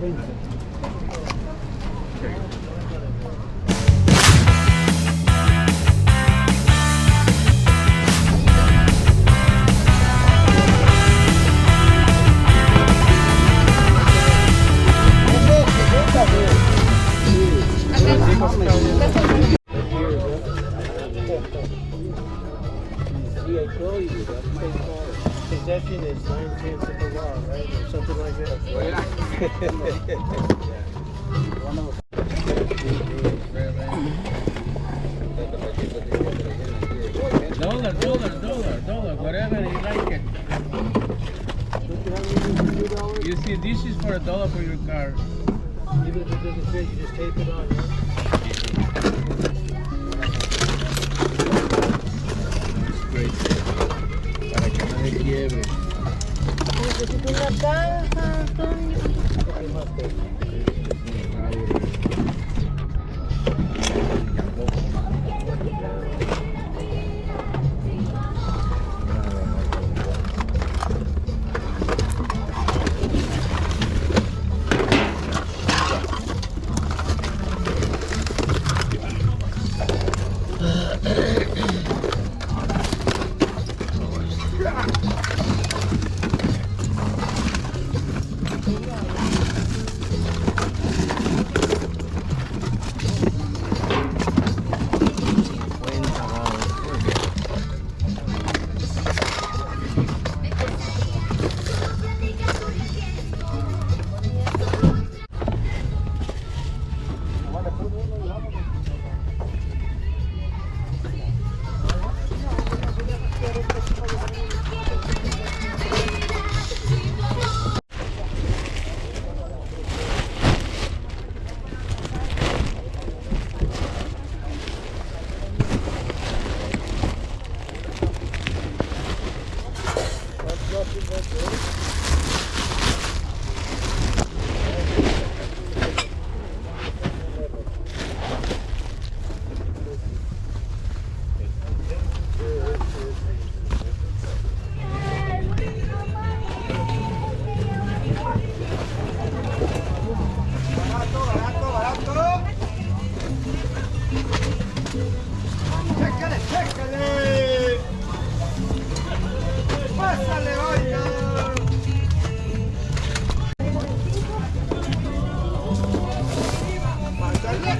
20. Dollar, dollar, dollar, dollar, whatever you like it. You see, this is for a dollar for your car. Even if it doesn't fit, you just tape it on, right? Para que no le quiebre. Necesito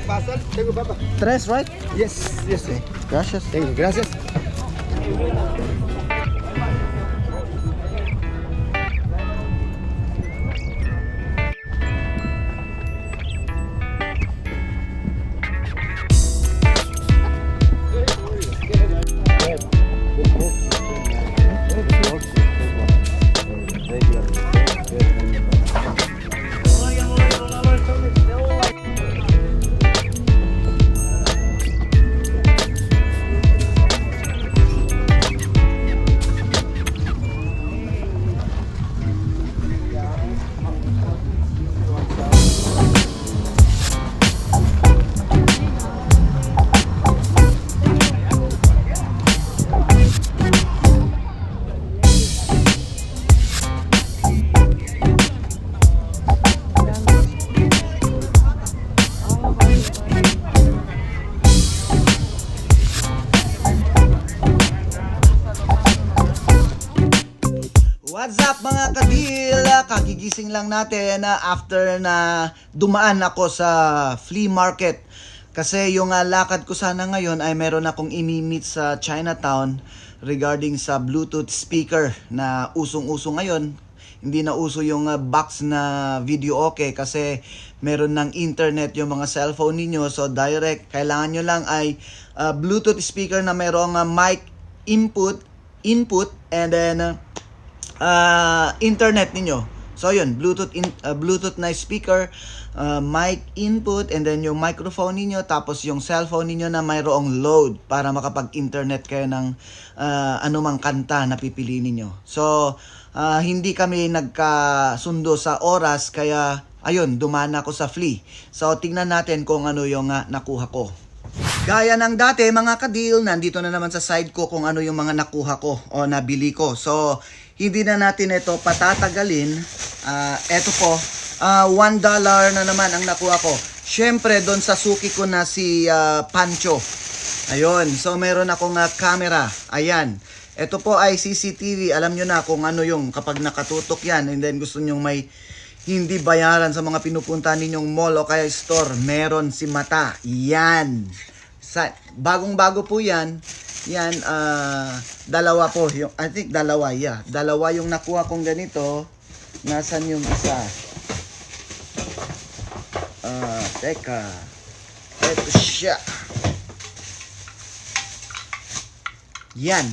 una caja, Antonio. Tres, right? Yes, yes. eh. Gracias. You. Gracias. What's up mga kadil? Kagigising lang natin na after na dumaan ako sa flea market. Kasi yung ah, lakad ko sana ngayon ay meron akong imi-meet sa Chinatown regarding sa Bluetooth speaker na usong-uso ngayon. Hindi na uso yung ah, box na video okay kasi meron ng internet yung mga cellphone ninyo. So direct, kailangan nyo lang ay ah, Bluetooth speaker na merong ah, mic input, input and then ah, uh, internet ninyo. So yun, Bluetooth in, uh, Bluetooth na speaker, uh, mic input and then yung microphone ninyo tapos yung cellphone ninyo na mayroong load para makapag-internet kayo ng uh, anumang kanta na pipili ninyo. So uh, hindi kami nagkasundo sa oras kaya ayun, dumaan ako sa flea. So tingnan natin kung ano yung uh, nakuha ko. Gaya ng dati mga kadil, nandito na naman sa side ko kung ano yung mga nakuha ko o nabili ko. So, hindi na natin ito patatagalin. Ah, eto po, ah, one dollar na naman ang nakuha ko. Syempre, doon sa suki ko na si ah, Pancho. Ayun, so meron akong ah, camera. Ayan. Ito po ay CCTV. Alam nyo na kung ano yung kapag nakatutok yan and then gusto nyong may hindi bayaran sa mga pinupunta ninyong mall o kaya store. Meron si Mata. Yan. Sa, bagong-bago po yan. Yan, ah, dalawa po. Yung, I think dalawa, yeah. Dalawa yung nakuha kong ganito. Nasaan yung isa? Ah, teka. Ito siya. Yan.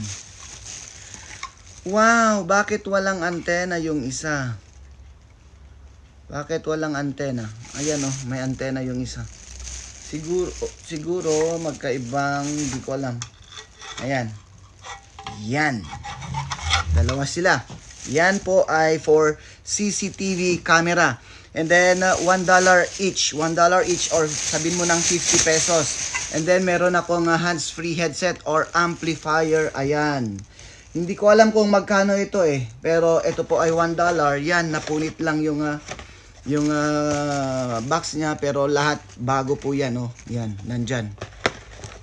Wow, bakit walang antena yung isa? Bakit walang antena? Ayan oh, may antena yung isa. Siguro siguro magkaibang hindi ko alam. Ayan. Yan. Dalawa sila. Yan po ay for CCTV camera. And then uh, $1 each, $1 each or sabihin mo ng 50 pesos. And then meron akong uh, hands-free headset or amplifier. Ayan. Hindi ko alam kung magkano ito eh. Pero ito po ay $1. Yan, napunit lang yung uh, yung uh, box niya pero lahat bago po yan oh. Yan, nandyan.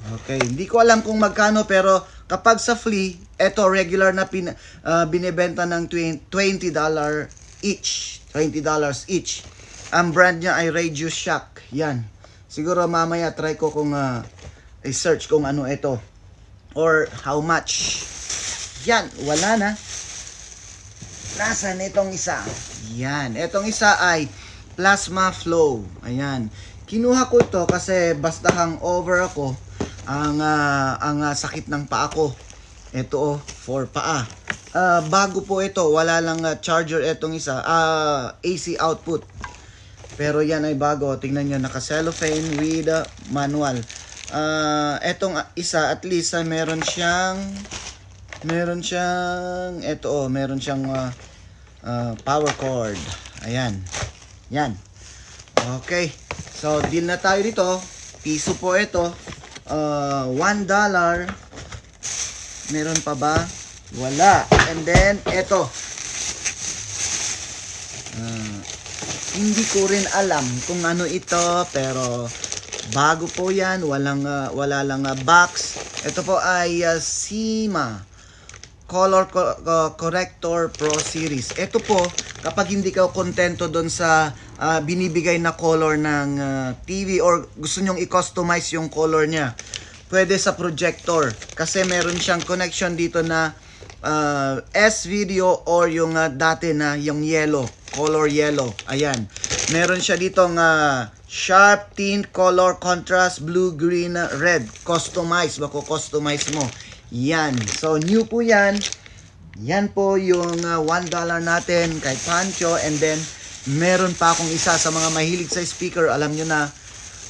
Okay, hindi ko alam kung magkano pero kapag sa flea, eto regular na pin, ah, binebenta ng twen- $20 each. $20 each. Ang brand niya ay Radio Shack. Yan. Siguro mamaya try ko kung ah, i-search kung ano ito or how much. Yan, wala na. Nasaan itong isa? Yan. Itong isa ay plasma flow. Ayan. Kinuha ko ito kasi basta hangover ako, ang ah, ang ah, sakit ng paa ko. Ito oh, for paa. Ah, bago po ito, wala lang ah, charger itong isa. Ah, AC output. Pero yan ay bago. Tingnan nyo, naka-cellophane with ah, manual. Ah, etong isa, at least ah, meron siyang meron siyang eto oh, meron siyang ah, ah, power cord. Ayan. Yan. Okay. So, deal na tayo dito. Piso po ito. Uh, one dollar. Meron pa ba? Wala. And then, ito. Ah, hindi ko rin alam kung ano ito, pero bago po yan. Walang, ah, wala lang ah, box. Ito po ay ah, Sima. Color Co- Co- Corrector Pro Series. Ito po, kapag hindi ka kontento doon sa ah, binibigay na color ng ah, TV or gusto nyong i-customize yung color niya, pwede sa projector. Kasi meron siyang connection dito na ah, S-video or yung ah, dati na yung yellow, color yellow. Ayan. Meron siya dito nga sharp tint, color contrast, blue, green, red. Customize. Bako customize mo. Yan. So, new po yan. Yan po yung uh, $1 natin kay Pancho. And then, meron pa akong isa sa mga mahilig sa speaker. Alam nyo na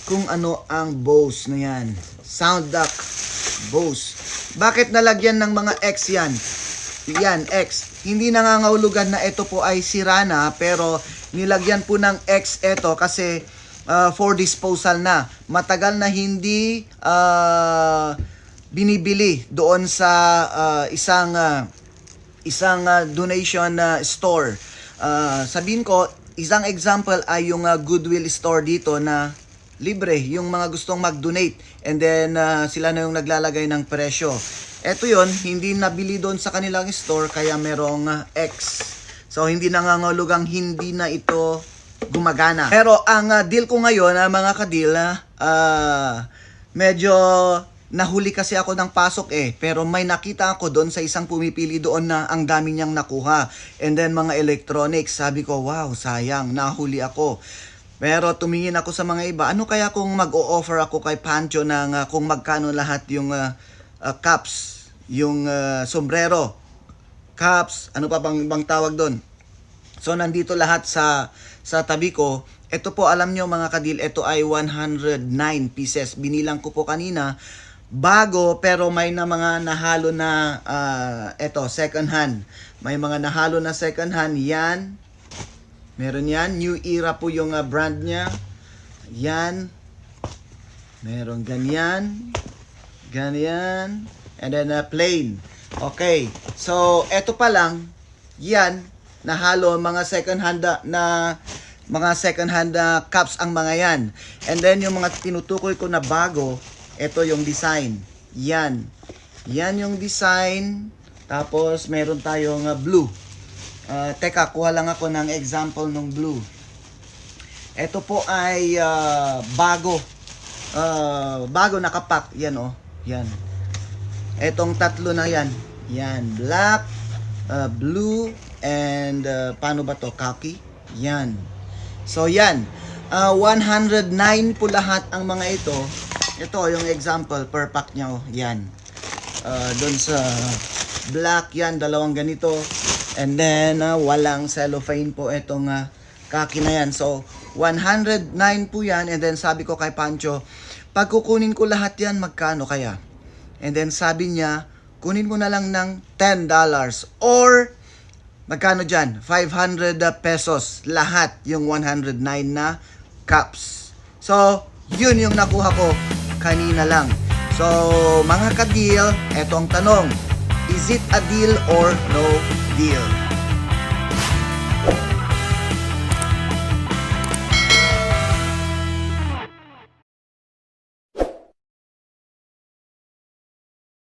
kung ano ang Bose na yan. Sound Duck Bose. Bakit nalagyan ng mga X yan? Yan, X. Hindi nangangahulugan na ito po ay sira na, pero nilagyan po ng X ito kasi uh, for disposal na. Matagal na hindi uh, binibili doon sa uh, isang uh, isang uh, donation uh, store. Uh, sabihin ko, isang example ay yung uh, Goodwill store dito na libre, yung mga gustong mag-donate and then uh, sila na yung naglalagay ng presyo. Ito yon hindi nabili doon sa kanilang store kaya merong uh, X. So hindi nangangahulugang hindi na ito gumagana. Pero ang uh, deal ko ngayon, uh, mga kadil, uh, medyo nahuli kasi ako ng pasok eh. Pero may nakita ako doon sa isang pumipili doon na ang dami niyang nakuha. And then mga electronics, sabi ko, wow, sayang, nahuli ako. Pero tumingin ako sa mga iba, ano kaya kung mag-o-offer ako kay Pancho ng uh, kung magkano lahat yung uh, uh, caps, yung uh, sombrero, caps, ano pa bang, bang tawag doon? So nandito lahat sa sa tabi ko. Ito po alam nyo mga kadil, ito ay 109 pieces. Binilang ko po kanina bago pero may na mga nahalo na ah, ito second hand. May mga nahalo na second hand yan. Meron yan, new era po yung ah, brand niya. Yan. Meron ganyan. Ganyan. And then uh, plain. Okay. So, eto pa lang. Yan. Nahalo mga second hand na- na mga second hand na cups ang mga yan. And then yung mga tinutukoy ko na bago, ito yung design. Yan. Yan yung design. Tapos meron tayong uh, blue. Uh, teka, kuha lang ako ng example ng blue. Ito po ay uh, bago. Uh, bago nakapak. Yan oh. Yan. Etong tatlo na yan. Yan. Black, uh, blue, and uh, paano ba to? Khaki. Yan. So yan. Uh, 109 po lahat ang mga ito. Ito yung example per pack niya. Yan. Uh, Doon sa black yan, dalawang ganito. And then uh, walang cellophane po itong uh, kaki na yan. So 109 po yan. And then sabi ko kay Pancho, pag kukunin ko lahat yan, magkano kaya? And then sabi niya, kunin mo na lang ng $10 or magkano dyan? 500 pesos lahat yung 109 na cups. So, yun yung nakuha ko kanina lang. So, mga ka-deal, eto ang tanong. Is it a deal or no deal?